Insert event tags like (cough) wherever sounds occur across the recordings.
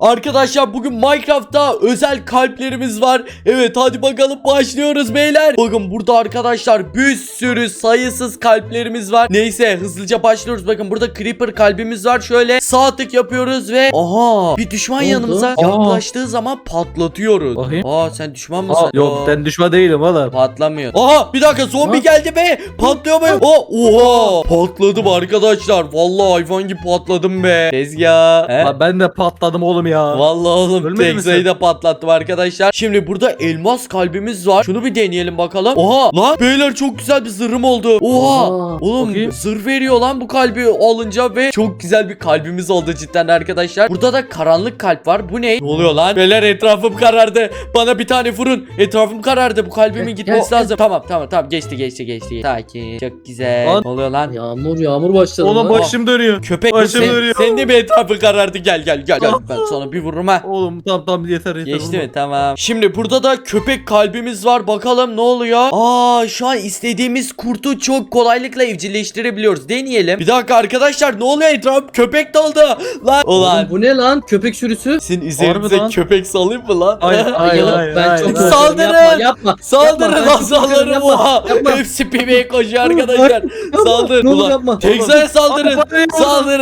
Arkadaşlar bugün Minecraft'ta özel kalplerimiz var. Evet hadi bakalım başlıyoruz beyler. Bakın burada arkadaşlar bir sürü sayısız kalplerimiz var. Neyse hızlıca başlıyoruz. Bakın burada creeper kalbimiz var. Şöyle sağ tık yapıyoruz ve aha bir düşman yanımıza Aa. yaklaştığı zaman patlatıyoruz. Bakayım. Aa sen düşman mısın? Aa, yok Aa. ben düşman değilim oğlum. Patlamıyor. Aha bir dakika zombi Ha? geldi be. Patlıyor mu? Oh, oha. Patladım arkadaşlar. Vallahi hayvan gibi patladım be. Tezgah. He? Aa, ben de patladım oğlum ya. Vallahi oğlum Ölmedin mi Texa'yı da patlattım arkadaşlar. Şimdi burada elmas kalbimiz var. Şunu bir deneyelim bakalım. Oha lan beyler çok güzel bir zırhım oldu. Oha. Aa, Oğlum bakayım. zırh veriyor lan bu kalbi alınca ve çok güzel bir kalbimiz oldu cidden arkadaşlar. Burada da karanlık kalp var. Bu ne? Ne oluyor lan? Beyler etrafım karardı. Bana bir tane vurun. Etrafım karardı. Bu kalbimin gitmesi lazım. Tamam tamam tamam geçti geçti geçti. Sakin. Çok güzel. Lan. Ne oluyor lan? Yağmur yağmur başladı. Oğlum lan. başım dönüyor. Köpek Başım sen, dönüyor. senin de bir etrafın karardı. Gel gel gel. gel. Ben sana bir vururum ha. Oğlum tamam tamam yeter yeter. Geçti mi? Tamam. Şimdi burada da köpek kalbimiz var. Bakalım ne oluyor? Aa şu an istediğimiz kurtu çok kolaylıkla evcilleştirebiliyoruz. Deneyelim. Bir dakika arkadaşlar ne oluyor etrafım köpek doldu. Lan. Oğlum Ulan. bu ne lan? Köpek sürüsü. Sizin üzerinize Harbiden. köpek salayım mı lan? Hayır (laughs) hayır Yok, hayır. ben hayır, çok hayır. Saldırın! Yapma yapma. Saldırın (laughs) lan saldırın. yapma, Oha. Hepsi piveye koşuyor arkadaşlar. Saldır. Ne olur Ulan. yapma. Texa'ya saldırın. Abi, bana yapma. Saldır.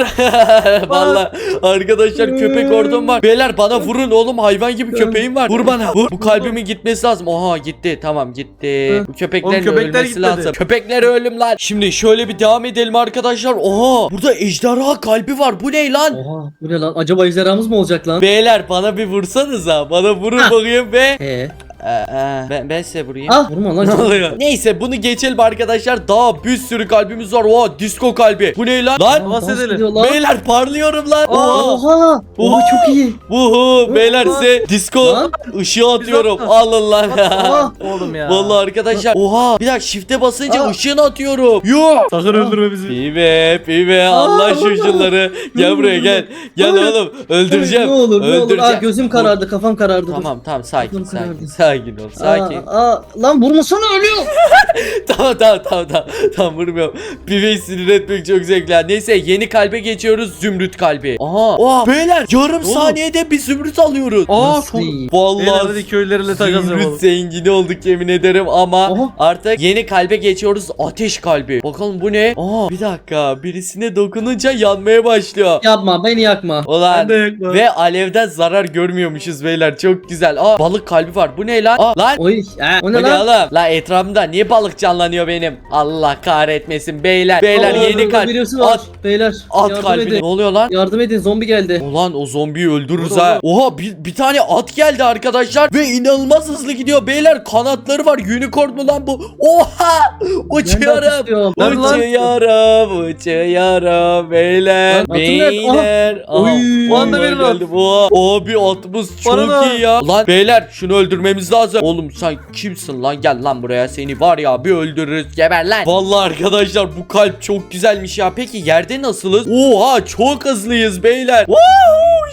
Valla arkadaşlar köpek var. Beyler bana vurun oğlum hayvan gibi köpeğim var. Vur bana. Vur. Bu kalbimin gitmesi lazım. Oha gitti. Tamam gitti. Bu köpeklerin Oğlum, köpekler ölmesi gitmedi. lazım. Köpekler ölüm lan. Şimdi şöyle bir devam edelim arkadaşlar. Oha burada ejderha kalbi var. Bu ne lan? Oha bu ne lan? Acaba ejderhamız mı olacak lan? Beyler bana bir vursanıza. Bana vurun bakayım be. He. Ee, e, ben, ben size vurayım. Ah vurma lan. Ne oluyor? Neyse bunu geçelim arkadaşlar. Daha bir sürü kalbimiz var. Oha disco kalbi. Bu ne lan? Lan Aa, Dans dans edelim. ediyor lan. Beyler parlıyorum lan. Oha. Oha. Oha çok iyi. Vuhu beyler size disco Lan. ışığı atıyorum. Biz Alın lan. Oha. (laughs) Oğlum ya. Vallahi arkadaşlar. Oha bir dakika shift'e basınca Aa. ışığını atıyorum. Yuh. Sakın öldürme bizi. Pive pive Allah Aa, şu vurma. ışınları. Gel buraya gel. Gel Hayır. oğlum öldüreceğim. Ne olur ne olur. Aa, Öldüreceğim. gözüm karardı kafam karardı. dur. Tamam tamam sakin Gözüm sakin karardı. (laughs) sakin ol sakin. Aa, aa, lan vurmasana ölüyor. (laughs) tamam tamam tamam tamam. Tamam vurmuyorum. Piveyi sinir etmek çok zevkli. ha. Neyse yeni kalbe geçiyoruz. Zümrüt kalbi. Aha. Oha beyler yarım Oğlum. saniyede bir zümrüt alıyoruz. Aa Nasıl çok. iyi? Vallahi Vallahi köyleriyle takas Zümrüt yapalım. zengini olduk yemin ederim ama Aha. artık yeni kalbe geçiyoruz ateş kalbi. Bakalım bu ne? Aa bir dakika birisine dokununca yanmaya başlıyor. Yapma beni yakma. Ulan Ben de yakma. ve alevden zarar görmüyormuşuz beyler çok güzel. Aa balık kalbi var bu ne lan? Aa lan Oy. Ha, o ne lan? oğlum? La etrafımda niye balık canlanıyor benim? Allah kahretmesin beyler. Beyler Aa, yeni kalp. At, Beyler. at kalbini. edin. Ne oluyor lan? Yardım edin zombi geldi. Ulan o zombiyi öldürürüz ha. Oha bir, bir tane at geldi arkadaşlar ve inanılmaz hızlı gidiyor. Beyler kanatları var. Unicorn mu lan bu? Oha! Uçuyorum. Lan lan. Uçuyorum, uçuyorum beyler, Lan beyler. Oy. O anda benim at. Oha, Abi atımız çok Bana iyi ya. Lan beyler şunu öldürmemiz lazım. Oğlum sen kimsin lan? Gel lan buraya seni var ya bir öldürürüz. Geber lan. Vallahi arkadaşlar bu kalp çok güzelmiş ya. Peki yerde nasılız? Oha çok hızlıyız beyler. Woo,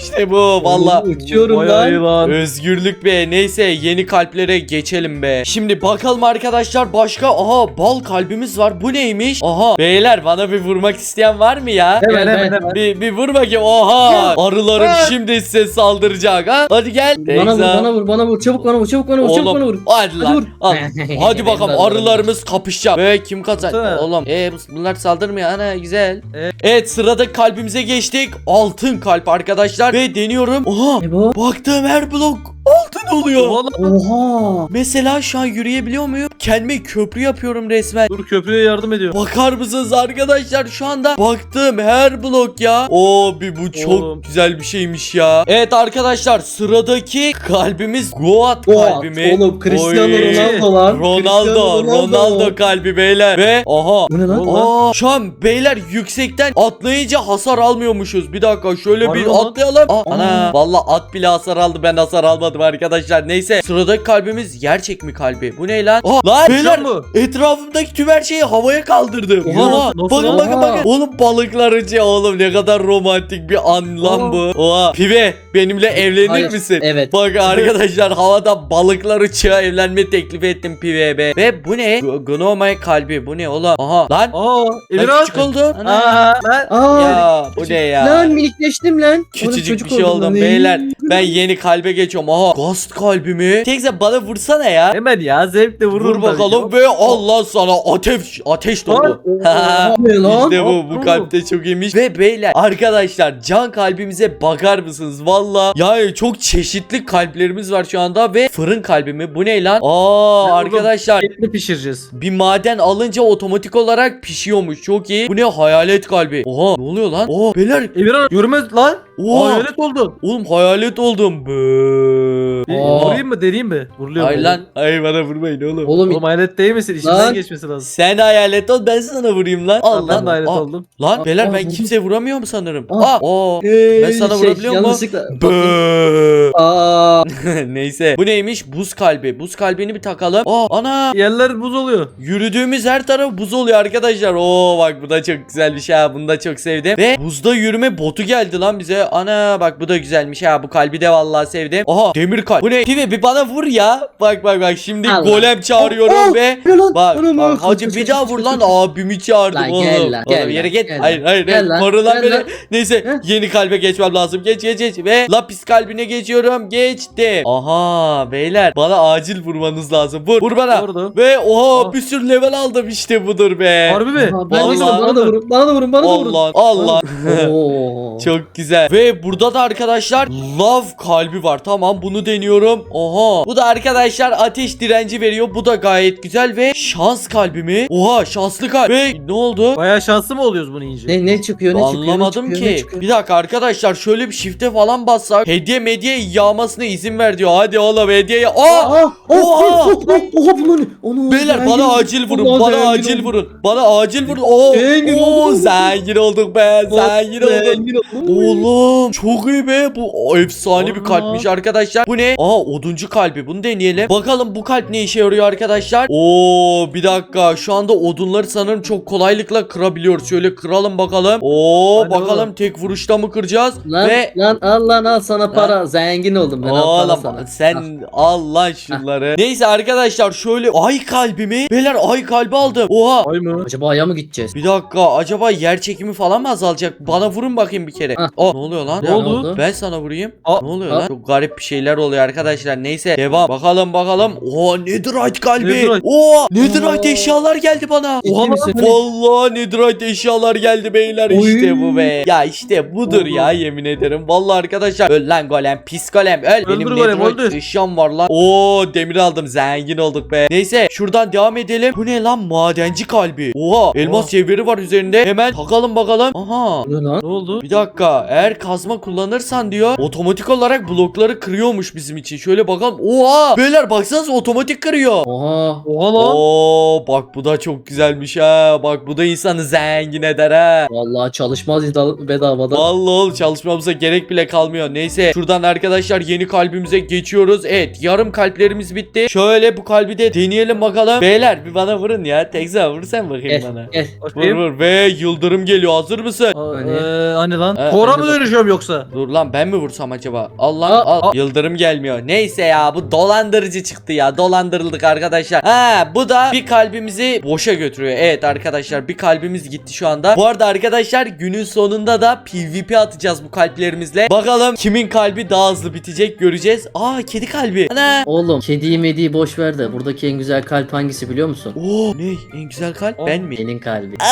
işte bu vallahi. Uçuyorum lan. lan. Özgürlük be neyse yeni kalplere geçelim be. Şimdi bakalım arkadaşlar başka aha bal kalbimiz var bu neymiş? Aha beyler bana bir vurmak isteyen var mı ya? Hemen Hemen, hemen. Bir, bir vur bakayım oha arılarım şimdi size saldıracak ha hadi gel. Bana vur bana vur bana vur çabuk bana vur çabuk bana vur çabuk bana vur. Hadi lan Hadi vur. al. Hadi bakalım arılarımız kapışacak. Ve kim kazan? Baksana. Oğlum e bunlar saldırmıyor ana güzel. Evet. Evet sırada kalbimize geçtik. Altın kalp arkadaşlar ve deniyorum. Oha Ne bu? baktığım her blok altın oluyor. Vallahi Oha. Mesela şu an yürüyebiliyor muyum? Kendime köprü yapıyorum resmen. dur köprüye yardım ediyor. Bakar mısınız arkadaşlar şu anda baktığım her blok ya. Oo bir bu çok Oğlum. güzel bir şeymiş ya. Evet arkadaşlar sıradaki kalbimiz Goat Oha. kalbimiz. Oğlum Cristiano Oy. Ronaldo lan. Ronaldo, Cristiano Ronaldo kalbi beyler ve aha Bu ne lan? Oğlum. Aa, şu an beyler yüksekten atlayınca hasar almıyormuşuz. Bir dakika şöyle bir Harbi lan. atlayalım. Aa, Aa. ana vallahi at bile hasar aldı ben hasar almadım arkadaşlar. Neyse sıradaki kalbimiz yer çekimi kalbi. Bu ne lan? Aa, lan beyler mı? etrafımdaki tüm her şeyi havaya kaldırdım. Oha, bakın lan? bakın Oha. bakın. Oğlum balıklar uçuyor oğlum ne kadar romantik bir an lan bu. Oha. Pive benimle evlenir Hayır. misin? Evet. Bak (laughs) arkadaşlar havada balıklar uçuyor evlenme teklif ettim Pive'ye Ve bu ne? G- Gnomay kalbi bu ne oğlum? Aha lan. Aa Lan Emirhan. küçük oldu. Aa ben. Aa. Ya bu ne ya? Lan minikleştim lan. Oğlum, Küçücük çocuk bir şey oldum oldum lan. beyler. Ben yeni kalbe geçiyorum. Aha ghost kalbimi. Tekse bana vursana ya. Hemen ya zevkle vururum. Vur bakalım ve Allah sana ateş ateş dolu. (laughs) Oha, ne lan? İşte bu bu kalpte çok iyiymiş. Ve beyler arkadaşlar can kalbimize bakar mısınız? Valla yani çok çeşitli kalplerimiz var şu anda ve fırın kalbimi bu ne lan? Aa arkadaşlar Etli pişireceğiz. bir maden alınca otomatik olarak pişiyormuş. Çok iyi. Bu ne hayalet kalbi. Oha ne oluyor lan? Oha beyler. Emirhan görmez lan. Oha. Hayalet oldu. Oğlum hayalet oldum. Bööö. Bir Aa. Vurayım mı deneyeyim mi? Vuruluyor Hayır mu? lan. Hayır bana vurmayın oğlum. Oğlum Oğlum hayalet değil misin? İçinden Lan. geçmesi lazım. Sen hayalet ol ben sana vurayım lan. Al Ben lan. de hayalet Aa, oldum. Lan Aa, beyler aa, ben vurdum. kimseye vuramıyorum sanırım. Aa. Aa. Oo. Ee, Ben sana şey, vurabiliyor muyum? Yanlışlıkla. Bööö. Aa. (laughs) Neyse. Bu neymiş? Buz kalbi. Buz kalbini bir takalım. Aa ana. Yerler buz oluyor. Yürüdüğümüz her taraf buz oluyor arkadaşlar. Oo bak bu da çok güzel bir şey ha. Bunu da çok sevdim. Ve buzda yürüme botu geldi lan bize. Ana bak bu da güzelmiş ha. Bu kalbi de vallahi sevdim. Aha demir kalp. Bu ne? Pive bir bana vur ya. Bak bak bak şimdi Allah. golem çağırıyorum Oh, oh. ve lan? Bak, Anam, bak hacı bir daha vur lan abimi çağırdım Lan oğlum. gel lan, Oğlum gel yere lan, git. gel hayır lan. hayır. Gel lan, Koru lan beni. lan. Neyse Heh. yeni kalbe geçmem lazım. Geç geç geç. Ve lapis kalbine geçiyorum. Geçtim. Aha beyler bana acil vurmanız lazım. Vur. Vur bana. Vurdu. Ve oha Ah. bir sürü level aldım işte budur be. Harbi mi? Ben bana da vurun. Bana da vurun. Bana da vurun. Allah Allah. (laughs) (laughs) Çok güzel. Ve burada da arkadaşlar love kalbi var. Tamam bunu deniyorum. Oha. Bu da arkadaşlar ateş direnci veriyor. Bu da gayet güzel ve şans kalbi mi? Oha şanslı kalp. Ve ne oldu? Bayağı şanslı mı oluyoruz bunu yiyince? Ne ne çıkıyor ne çıkıyor? ne Anlamadım çıkıyor, ne ki. çıkıyor? Bir dakika arkadaşlar şöyle bir shift'e falan bassak hediye medya yağmasına izin ver diyor. Hadi oğlum hediyeyi. Aa! Oh, Oha! oh, oh, oh, oha bunlar ne? Onu Beyler bana acil vurun. Bana acil vurun. Bana acil vurun. Oo, oo, zengin olduk be. Zengin olduk. Oğlum çok iyi be bu efsane bir kalpmiş arkadaşlar. Bu ne? Aa oduncu kalbi bunu deneyelim. Bakalım bu kalp ne işe yarıyor arkadaşlar. Oo bir dakika şu anda odunları sanırım çok kolaylıkla kırabiliyoruz. Şöyle kıralım bakalım. Oo Hadi bakalım oğlum. tek vuruşta mı kıracağız? Lan Ve lan al lan al sana para. Zengin oldum ben al Oğlum sana. sen (laughs) Allah şunları. Neyse arkadaşlar şöyle ay kalbimi. Beyler ay kalbi aldım. Oha. Ay mı? Acaba aya mı gideceğiz? Bir dakika acaba yer çekimi falan mı azalacak? Bana vurun bakayım bir kere. Aa, ne oluyor lan? Ne oldu? Ben sana vurayım. Aa, ne oluyor aa. lan? Çok garip bir şeyler oluyor arkadaşlar. Neyse devam. Bakalım bakalım. Oo Netherite kalbi. Netherite. Oo Netherite eşyalar geldi bana. Ciddi Oha, misin? Vallahi Netherite eşyalar geldi beyler Oy. işte bu be. Ya işte budur Oldu. ya yemin ederim. Vallahi arkadaşlar öl lan golem pis golem öl. Öldür Benim golem, Netherite öldür. eşyam var lan. Oo demir aldım zengin olduk be. Neyse şuradan devam edelim. Bu ne lan madenci kalbi. Oha elmas Oha. cevheri var üzerinde. Hemen takalım bakalım. Aha. Ne lan? Ne oldu? Bir dakika eğer kazma kullanırsan diyor otomatik olarak blokları kırıyormuş bizim için. Şöyle bakalım. Oha beyler baksanıza otomatik kırıyor. Oha. Oha lan. Oo bak bu da çok güzelmiş ha. Bak bu da insanı zengin eder ha. Vallahi çalışmaz iddia- bedavada. Vallahi oğlum çalışmamıza gerek bile kalmıyor. Neyse şuradan arkadaşlar yeni kalbimize geçiyoruz. Evet yarım kalplerimiz bitti. Şöyle bu kalbi de deneyelim bakalım. Beyler bir bana vurun ya. Tekza vur sen bakayım Gel bana. gel. Vur vur ve yıldırım geliyor hazır mısın? Aa, Hani? eee, hani lan? Ee, Kora hani mı bak- dönüşüyorum yoksa? Dur lan ben mi vursam acaba? Allah Aa, al. aa. Yıldırım gelmiyor. Neyse ya bu dolandırıcı çıktı ya. Dolandırıldık arkadaşlar. Ha bu da bir kalbimizi boşa götürüyor. Evet arkadaşlar bir kalbimiz gitti şu anda. Bu arada arkadaşlar günün sonunda da PvP atacağız bu kalplerimizle. Bakalım kimin kalbi daha hızlı bitecek göreceğiz. Aa kedi kalbi. Ana. Oğlum kediyi mediyi boş ver de buradaki en güzel kalp hangisi biliyor musun? Oo ne en güzel kalp ben mi? Senin kalbi. (laughs)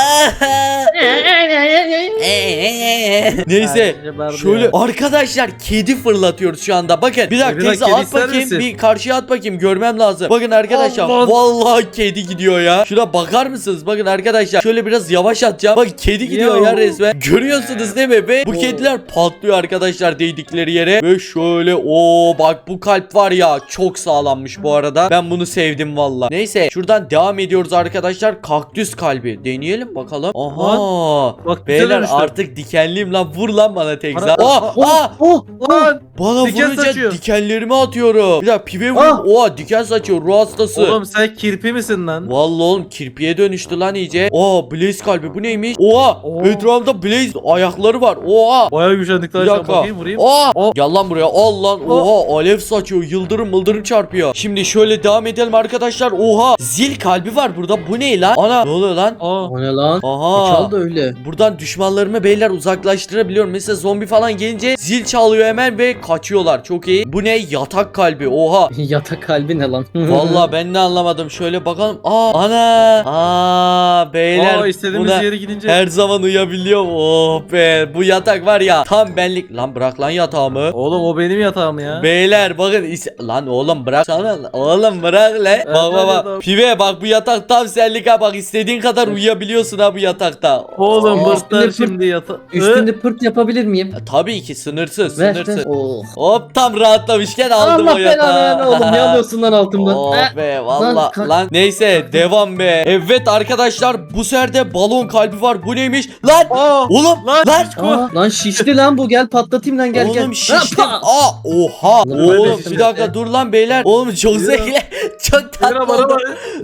Neyse Şöyle arkadaşlar kedi fırlatıyoruz şu anda. Bakın bir dakika teyze kedi at ister bakayım. misin? Bir karşıya at bakayım. Görmem lazım. Bakın arkadaşlar Allah. vallahi kedi gidiyor ya. Şuna bakar mısınız? Bakın arkadaşlar şöyle biraz yavaş atacağım. Bak kedi gidiyor ya Yo. resmen. Görüyorsunuz değil mi? Ve bu Oo. kediler patlıyor arkadaşlar değdikleri yere. Ve şöyle o bak bu kalp var ya çok sağlammış bu arada. Ben bunu sevdim valla. Neyse şuradan devam ediyoruz arkadaşlar. Kaktüs kalbi. Deneyelim bakalım. Aha. Bak güzel Beyler artık dikenliyim lan vur lan bana tekza. Bana- Oh, Oh, ah, oh, Lan bana Diken vurunca saçıyor. dikenlerimi atıyorum. Bir dakika pive Ah! vurayım. Oha diken saçıyor ruh hastası. Oğlum sen kirpi misin lan? Vallahi oğlum kirpiye dönüştü lan iyice. Oha Blaze kalbi bu neymiş? Oha Oo. etrafımda Blaze ayakları var. Oha. Bayağı güçlendik Bir lan. Şuna dakika. Bakayım vurayım. Oha. O- Gel lan buraya. Al lan. Oha alev saçıyor. Yıldırım mıldırım çarpıyor. Şimdi şöyle devam edelim arkadaşlar. Oha. Zil kalbi var burada. Bu ne lan? Ana ne oluyor lan? Aa. O ne lan? Aha. Çal da öyle. Buradan düşmanlarımı beyler uzaklaştırabiliyorum. Mesela zombi falan gelince zil çalıyor hemen ve kaçıyorlar. Çok iyi. Bu ne? Yatak kalbi. Oha. (laughs) Yatak kalbi ne lan? (laughs) Vallahi ben de anlamadım. Şöyle bakalım. Aa ana. Aa beyler. Aa istediğimiz buna yere gidince. her zaman uyuyabiliyorum. Oh be. Bu yatak var ya tam benlik. Lan bırak lan yatağımı. Oğlum o benim yatağım ya. Beyler bakın is- lan oğlum bırak sana oğlum bırak lan bak bak evet, bak tamam. pive bak bu yatak tam senlik ha bak istediğin kadar uyuyabiliyorsun ha bu yatakta Oğlum Aa, bırtlar üstünde şimdi yata. Üstünde pırt yapabilir miyim? E, tabii ki sınırsız Ver sınırsız ver. Oh. hop tam rahatlamışken aldım Allah o belanı yatağı verme oğlum ne alıyorsun lan altımdan? Oh Eh, be valla lan, kalk. neyse devam be evet arkadaşlar bu serde balon kalbi var bu neymiş lan Aa. oğlum Lan, lan şişko. Aa, lan şişti lan bu gel patlatayım lan gel gel. Oğlum şiştim. Ha, Aa oha. Lan Oğlum bir dakika dur lan beyler. Oğlum (laughs) çok zevkli. çok tatlı Bana bana oldu.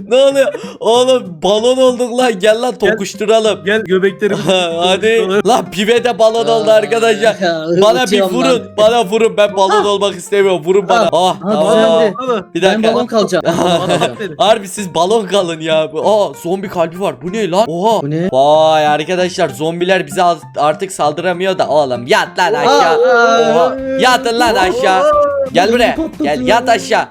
Ne oluyor? Oğlum balon olduk lan. Gel lan tokuşturalım. Gel göbeklerimizi. (laughs) Hadi. Lan pive de balon oldu arkadaşlar. Bana bir vurun. lan. Bana vurun. Ben balon olmak istemiyorum. Vurun bana. Ah Hadi tamam. sen de. Bir Ben dakika. balon kalacağım. Ben (laughs) balon kalacağım. Harbi siz balon kalın ya. Aa zombi kalbi var. Bu ne lan? Oha. Bu ne? Vay arkadaşlar zombiler bize az- artık saldıramıyor da oğlum yat lan aşağı. Oha. Yatın lan aşağı. Gel buraya. Gel yat aşağı.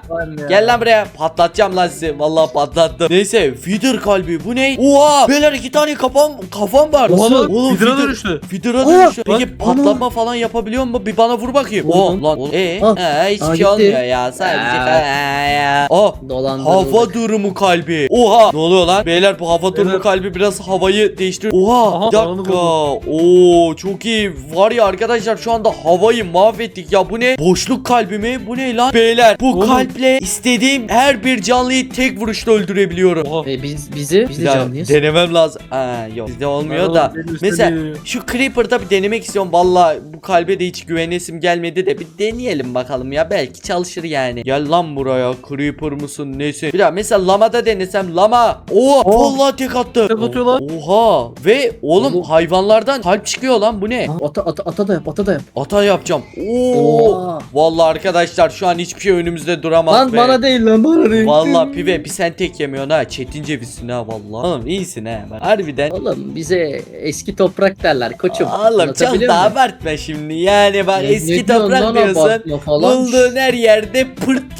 Gel lan buraya. Patlatacağım lan sizi. Vallahi patlattım. Neyse feeder kalbi bu ne? Oha. Beyler iki tane kafam kafam var. Nasıl? Oğlum Hidra feeder- dönüştü. Feeder'a bak, Peki patlatma falan yapabiliyor mu? Bir bana vur bakayım. Oh lan. Eee? Ah. He, hiçbir Aa, şey olmuyor ya. Sadece ya. Oh. Hava durumu kalbi. Oha. Ne oluyor lan? Beyler bu hava durumu kalbi biraz havayı değiştir. Oha. Aha, bir dakika. Oo çok iyi. Var ya arkadaşlar şu anda havayı mahvettik ya. Bu ne? Boşluk kalbi mi? Bu ne lan? Beyler bu Oğlum. kalple istediğim her bir canlıyı tek vuruşta öldürebiliyorum. Oha. E, biz bizi biz de canlıyız. denemem lazım. Aa, yok bizde olmuyor da. Mesela şu Creeper'da bir denemek istiyorum. Valla bu kalbe de hiç güvenesim gelmedi de bir deneyelim bakalım ya. Belki çalışır yani. Gel lan buraya. Creeper mısın nesin? Bir daha mesela lamada denesem lama. Oo vallahi tek attı. Tek atıyor lan. Oha. Ve oğlum Oğlum. hayvanlardan kalp çıkıyor lan bu ne? Ata, ata, ata da yap ata da yap. Ata yapacağım. Oo. Oha. Vallahi arkadaşlar şu an hiçbir şey önümüzde duramaz Lan be. bana değil lan bana değil. Vallahi pive bir sen tek yemiyorsun ha. Çetin cevizsin ha vallahi. Oğlum iyisin ha. Bak, Harbiden. Oğlum bize eski toprak derler koçum. Oğlum çok da abartma şimdi. Yani bak Ne- eski ne toprak diyorsun. Bulduğun her yerde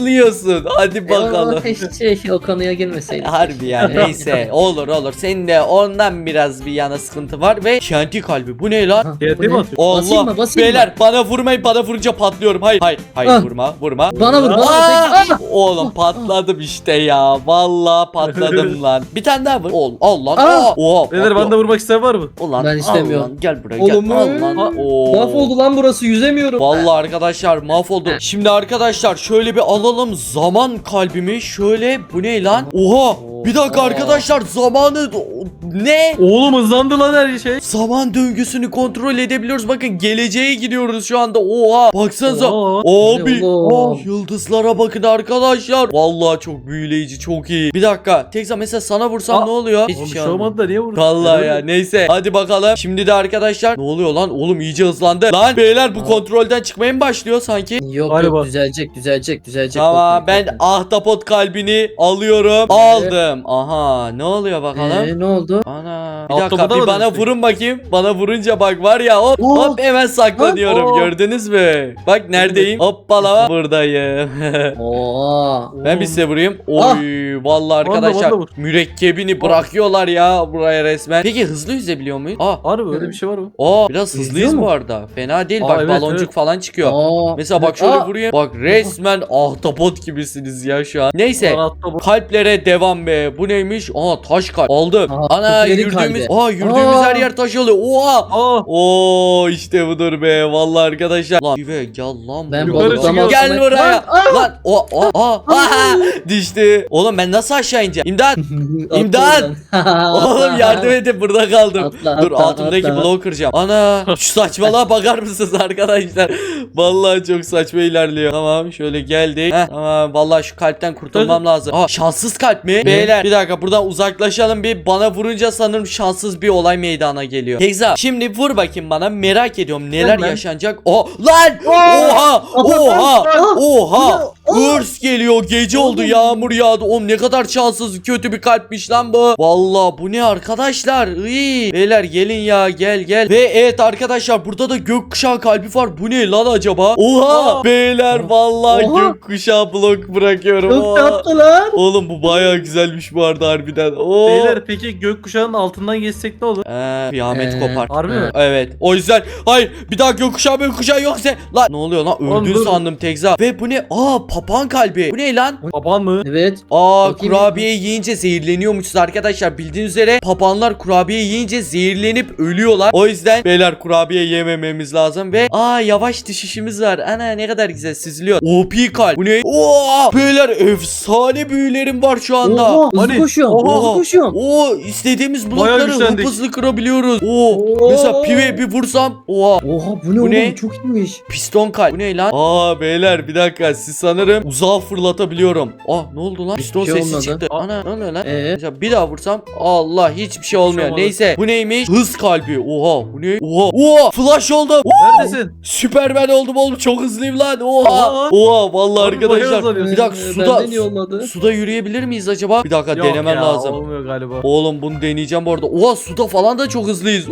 pırtlıyorsun. Hadi bakalım. E, o, şey, o konuya girmeseydik. Harbi ya (laughs) neyse olur olur senin de ondan biraz bir yana sıkıntı var ve şanti kalbi bu ne lan? Ha, bu ne? atıyor? Basayım Allah mı, basayım mı? beyler bana vurmayın bana vurunca patlıyorum hayır hayır hayır Ah. vurma vurma Bana vur bana Aa! vur. Oğlum patladım işte ya vallahi patladım (laughs) lan bir tane daha vur Oğlum al lan Aa! Aa! Oha Beyler bana da vurmak isteyen var mı? Ulan Ben istemiyorum. lan, gel buraya Oğlum, gel al lan ha, Oo. Mahvoldu lan burası yüzemiyorum. Vallahi arkadaşlar mahvoldu. Şimdi arkadaşlar şöyle bir alalım zaman kalbimi. Şöyle bu ne lan? Oha! Bir dakika arkadaşlar zamanı ne? Oğlum hızlandı lan her şey. Zaman döngüsünü kontrol edebiliyoruz. Bakın geleceğe gidiyoruz şu anda. Oha! Baksanıza. Oha. Abi. Ah, yıldızlara bakın arkadaşlar. Vallahi çok büyüleyici, çok iyi. Bir dakika. Tekza mesela sana vursam Aa, ne oluyor? Oğlum bir şey olmadı da niye vurdun? Vallahi ya neyse hadi bakalım şimdi de arkadaşlar ne oluyor lan oğlum iyice hızlandı lan beyler bu Aa. kontrolden çıkmaya mı başlıyor sanki Yok Galiba. yok düzelecek düzelecek düzelecek. Tamam ben ahtapot kalbini alıyorum aldım aha ne oluyor bakalım Ee, ne oldu? Ana bir dakika bir bana vurun bakayım bana vurunca bak var ya hop Oo. hop hemen saklanıyorum Oo. gördünüz mü bak neredeyim hoppala buradayım (laughs) Oo. Ben bir size vurayım. Oy Ah. vallahi Valla, arkadaşlar vur. mürekkebini bırakıyorlar ya buraya resmen. Peki hızlı yüzebiliyor muyuz? Aa Harbi öyle bir şey var mı? Aa biraz hızlıyız mu? bu arada. Fena değil. Aa, bak evet, baloncuk evet. falan çıkıyor. Aa. Mesela bak şöyle Aa. vurayım. Bak resmen ahtapot gibisiniz ya şu an. Neyse. Lan atla bu. Kalplere devam be. Bu neymiş? Aa taş kalp. Aldım. Ana kalplerin yürüdüğümüz, kalbi. aa yürüdüğümüz Aa. her yer taş oluyor. Oha. Aa. Oo işte budur be vallahi arkadaşlar. Lan Pive gel lan Ben buraya. balıklama- Gel buraya. Lan, aa! Lan o o o aha, düştü. Oğlum ben nasıl aşağı ineceğim? İmdat. (laughs) İmdat! Oğlum yardım edin burada kaldım. Atla, Dur atla, altımdaki atla. bloğu kıracağım. Ana şu (laughs) saçmalığa bakar mısınız arkadaşlar? Vallahi çok saçma ilerliyor. Tamam şöyle geldik. Heh, tamam vallahi şu kalpten kurtulmam lazım. Aa şanssız kalp mi? Beyler bir dakika buradan uzaklaşalım bir bana vurunca sanırım şanssız bir olay meydana geliyor. Teyze şimdi vur bakayım bana merak ediyorum neler Hemen. yaşanacak. O lan! Oha! Oha! Oha! Örs geliyor gece oldu yağmur yağdı. Oğlum ne kadar şanssız kötü bir kalpmiş lan bu. Vallahi bu ne arkadaşlar? Iy. Beyler gelin ya gel gel. Ve evet arkadaşlar burada da gökkuşağı kalbi var. Bu ne lan acaba? Oha! Aa. Beyler vallahi Oha. gökkuşağı blok bırakıyorum. Çok Oha. tatlı lan. Oğlum bu bayağı güzelmiş bu arada harbiden. Oo. Beyler peki gökkuşağının altından geçsek ne olur? Ee, kıyamet Ee, kopar. Harbi mi? Evet. O yüzden hayır bir daha gökkuşağı gökkuşağı yoksa lan ne oluyor lan Oğlum öldün dur. sandım Tekza. Ve bu ne? Aa papağan kalbi. Bu ne lan? Baban mı? Evet. Aa Bakayım. kurabiye yiyince zehirleniyormuşuz arkadaşlar. Bildiğiniz üzere papağanlar kurabiye yiyince zehirlenip ölüyorlar. O yüzden beyler kurabiye yemememiz lazım ve aa yavaş düşüşümüz var. Ana ne kadar güzel süzülüyor. OP kalp. Bu ne? Oo beyler efsane büyülerim var şu anda. Oha, hızlı Hani? koşuyorum. Oha. Hızlı koşuyorum. Oo istediğimiz blokları hıp güçlendik. hızlı kırabiliyoruz. Oo Oo. mesela pive bir vursam. Oha Oha bu ne Bu oğlum? ne? Çok iyiymiş. Piston kalp. Bu ne lan? Aa beyler bir dakika siz sanırım uzağa fırlatabiliyorum. Aa ne oldu lan? Piston şey sesi olmadı. çıktı. Ana ne oluyor lan? Ee? Mesela bir daha vursam Allah hiçbir şey olmuyor. olmadı. Neyse bu neymiş? Hız kalbi. Oha bu ne? Oha. Oha flash oldum. Neredesin? Süpermen oldum oğlum çok hızlıyım lan. Oha. Oha vallahi Abi bayağı arkadaşlar. hızlanıyorsun. Bir dakika Ee, suda Benden iyi olmadı. suda yürüyebilir miyiz acaba? Bir dakika Yok denemem ya, lazım. Olmuyor galiba. Oğlum bunu deneyeceğim bu arada. Oha suda falan da çok hızlıyız.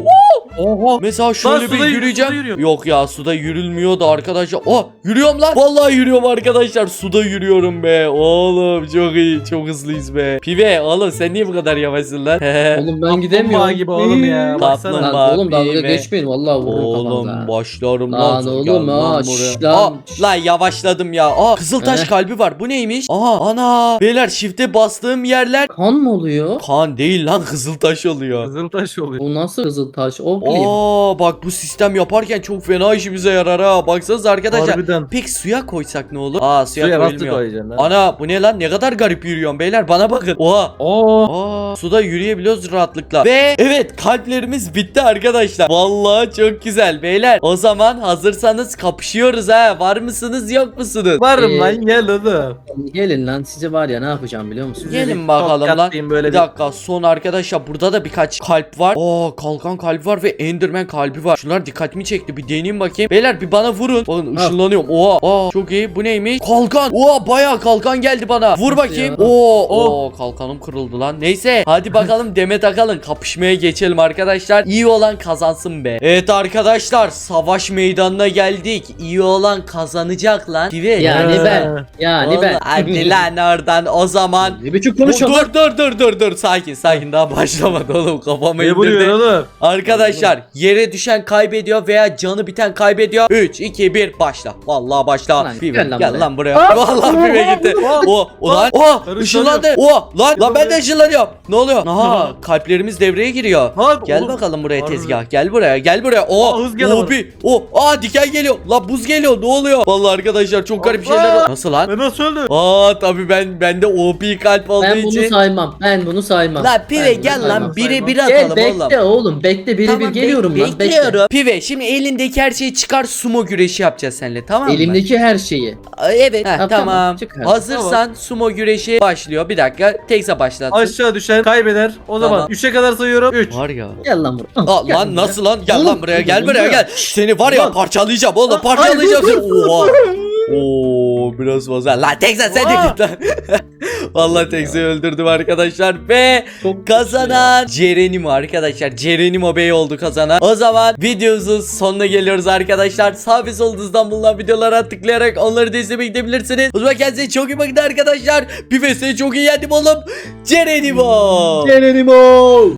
Oha. Mesela şöyle bir suda yürü- yürüyeceğim. suda. Yok ya suda yürülmüyor da arkadaşlar. Oh yürüyorum lan. Vallahi yürüyorum arkadaşlar. Suda yürüyorum be. Oğlum çok iyi. Çok hızlıyız be. Pive oğlum sen niye bu kadar yavaşsın lan? (laughs) Oğlum ben gidemiyorum. gibi oğlum ya. Mı? Lan oğlum dalga Pive. geçmeyin vallahi vururum Oğlum başlarım lan. Lan Gel oğlum, lan ha, buraya. şş, lan. Aa, lan yavaşladım ya. Aa kızıltaş Eh. kalbi var. Bu neymiş? Aha ana. Beyler shift'e bastığım yerler Kan mı oluyor? kan değil lan kızıltaş oluyor. Kızıltaş oluyor. Bu nasıl kızıl taş? O bileyim. Aa bak bu sistem yaparken çok fena işimize yarar ha. Baksanıza arkadaşlar. Harbiden. Peki suya koysak ne olur? Aa suya, Suya nasıl koyulmuyor. koyacaksın lan? Ana bu ne lan ne kadar garip yürüyorum beyler bana bakın. Oha. Oo. Aa, suda yürüyebiliyoruz rahatlıkla. Ve evet kalplerimiz bitti arkadaşlar. Vallahi çok güzel beyler. O zaman hazırsanız kapışıyoruz ha. Var mısınız yok musunuz? Varım Ee, lan gel oğlum. Gelin lan size var ya ne yapacağım biliyor musun? Gelin bakalım lan. böyle bir bir- dakika son arkadaşlar burada da birkaç kalp var. Aa kalkan kalbi var ve enderman kalbi var. Şunlar dikkatimi çekti bir deneyeyim bakayım. Beyler bir bana vurun. Bakın ışınlanıyorum. Oha. Aa çok iyi. Bu neymiş? Kalkan. Oha bayağı kalkan geldi bana. Vur bakayım. Oo, Oh. oo kalkanım kırıldı lan. Neyse hadi bakalım Demet Akalın kapışmaya geçelim arkadaşlar. İyi olan kazansın be. Evet arkadaşlar savaş meydanına geldik. İyi olan kazanacak lan. Pive. Yani ben. Yani Oğlum, ben. Hadi (laughs) lan oradan o zaman. Ne biçim Dur konuşuyorsun lan? dur dur dur dur sakin sakin daha başlamadı oğlum kafamı Ne indirdi. oğlum? Arkadaşlar yere düşen kaybediyor veya canı biten kaybediyor. 3 2 1 başla. Vallahi başla. Lan, Pive, gel lan buraya. Vallahi pive gitti. O o lan. O ışınlandı. O lan lan ben de ışınlanıyorum. Ne oluyor? Aha kalplerimiz devreye giriyor. Ha, Gel oğlum. bakalım buraya Harbi. tezgah. Gel buraya. Gel buraya. O hız geldi o bir o aa diken geliyor. La buz geliyor. Ne oluyor? Vallahi arkadaşlar çok garip şeyler. Allah! ol- Nasıl lan? Ben nasıl öldüm? Aa tabii ben bende OP kalp olduğu Ben bunu için. saymam. Ben bunu saymam. La pive Ben bunu gel saymam. lan bire bir Gel atalım oğlum. bekle oğlum. Bekle biri bir geliyorum lan. Bekle. bekliyorum. Pive şimdi elindeki her şeyi çıkar sumo güreşi yapacağız seninle tamam mı? Elimdeki her şeyi. Aa, Evet Heh, Ha, tamam. tamam, çıkar. Hazırsan sumo güreşi başlıyor. Bir dakika tekse başlatsın. Aşağı düşen kaybeder. O zaman Tamam. 3'e kadar sayıyorum. 3. Var ya. Gel lan buraya. Aa, Gel lan buraya. nasıl lan? Gel Oğlum, lan buraya gel buraya ya. gel. Seni var ya parçalayacağım oğlum parçalayacağım seni. Oha. Oo biraz fazla. Lan Tekza sen de git lan. (laughs) Vallahi Tekza'yı öldürdüm arkadaşlar ve Çok kazanan Cerenimo arkadaşlar. Cerenimo Bey oldu kazanan. O zaman videomuzun sonuna geliyoruz arkadaşlar. Sağ ve solunuzdan bulunan videolara tıklayarak onları da izlemeye gidebilirsiniz. O zaman kendinize çok iyi bakın arkadaşlar. Vesile çok iyi yendim oğlum. Cerenimo. Gelenimo.